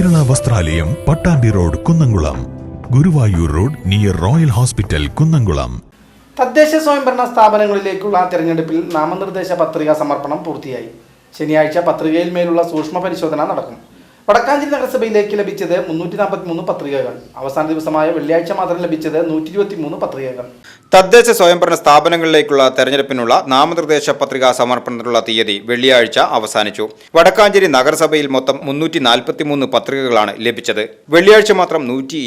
വസ്ത്രാലയം Pattambi road Kunnamkulam. Guruvayur road near royal hospital Kunnamkulam. തദ്ദേശ സ്വയംഭരണ സ്ഥാപനങ്ങളിലേക്കുള്ള തെരഞ്ഞെടുപ്പിൽ നാമനിർദ്ദേശ പത്രിക സമർപ്പണം പൂർത്തിയായി. ശനിയാഴ്ച പത്രികയിൽ മേലുള്ള സൂക്ഷ്മ പരിശോധന നടക്കും. വടക്കാഞ്ചേരി നഗരസഭയിലേക്ക് ലഭിച്ചത് മുന്നൂറ്റി നാൽപ്പത്തി മൂന്ന് പത്രികകൾ. അവസാന ദിവസമായ വെള്ളിയാഴ്ച മാത്രം ലഭിച്ചത് നൂറ്റി ഇരുപത്തി മൂന്ന് പത്രികകൾ. തദ്ദേശ സ്വയംഭരണ സ്ഥാപനങ്ങളിലേക്കുള്ള തെരഞ്ഞെടുപ്പിനുള്ള നാമനിർദ്ദേശ പത്രിക സമർപ്പണത്തിനുള്ള തീയതി വെള്ളിയാഴ്ച അവസാനിച്ചു. വടക്കാഞ്ചേരി നഗരസഭയിൽ മൊത്തം മുന്നൂറ്റി നാൽപ്പത്തിമൂന്ന് പത്രികകളാണ് ലഭിച്ചത്. വെള്ളിയാഴ്ച മാത്രം നൂറ്റി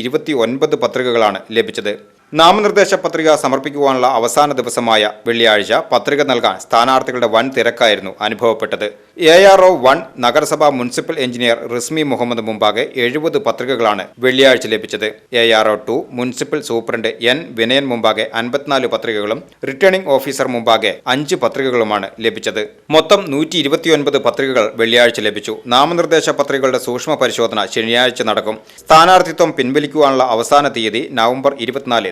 പത്രികകളാണ് ലഭിച്ചത്. നാമനിർദ്ദേശ പത്രിക സമർപ്പിക്കുവാനുള്ള അവസാന ദിവസമായ വെള്ളിയാഴ്ച പത്രിക നൽകാൻ സ്ഥാനാർത്ഥികളുടെ വൻ തിരക്കായിരുന്നു അനുഭവപ്പെട്ടത്. എ ആർ ഒ വൺ നഗരസഭാ മുനിസിപ്പൽ എഞ്ചിനീയർ റിസ്മി മുഹമ്മദ് മുമ്പാകെ എഴുപത് പത്രികകളാണ് വെള്ളിയാഴ്ച ലഭിച്ചത്. A R O two municipal superintendent N Vinayan മുമ്പാകെ അൻപത്തിനാല് പത്രികകളും റിട്ടേണിംഗ് ഓഫീസർ മുമ്പാകെ അഞ്ച് പത്രികകളുമാണ് ലഭിച്ചത്. മൊത്തം നൂറ്റി ഇരുപത്തിയൊൻപത് പത്രികകൾ വെള്ളിയാഴ്ച ലഭിച്ചു. നാമനിർദ്ദേശ പത്രികകളുടെ സൂക്ഷ്മ പരിശോധന ശനിയാഴ്ച നടക്കും. സ്ഥാനാർത്ഥിത്വം പിൻവലിക്കുവാനുള്ള അവസാന തീയതി നവംബർ ഇരുപത്തിനാല്